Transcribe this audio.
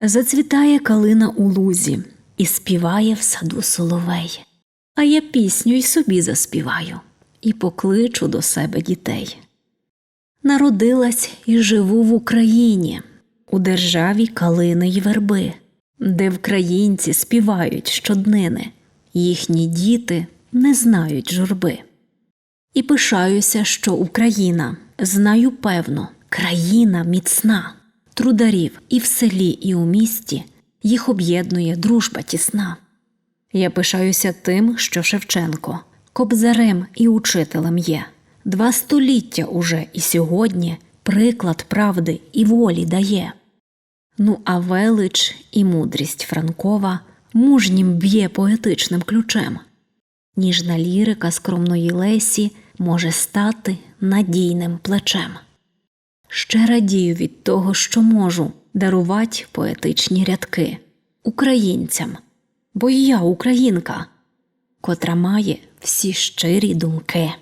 Зацвітає калина у лузі і співає в саду соловей. А я пісню й собі заспіваю і покличу до себе дітей. Народилась і живу в Україні, у державі калини й верби, де вкраїнці співають щоднини, їхні діти не знають журби. І пишаюся, що Україна, знаю певно, країна міцна, трударів і в селі, і у місті їх об'єднує дружба тісна. Я пишаюся тим, що Шевченко, кобзарем і учителем є. Два століття уже і сьогодні приклад правди і волі дає. Ну, а велич і мудрість Франкова мужнім б'є поетичним ключем. Ніжна лірика скромної Лесі може стати надійним плечем. Ще радію від того, що можу дарувати поетичні рядки українцям, бо і я українка, котра має всі щирі думки.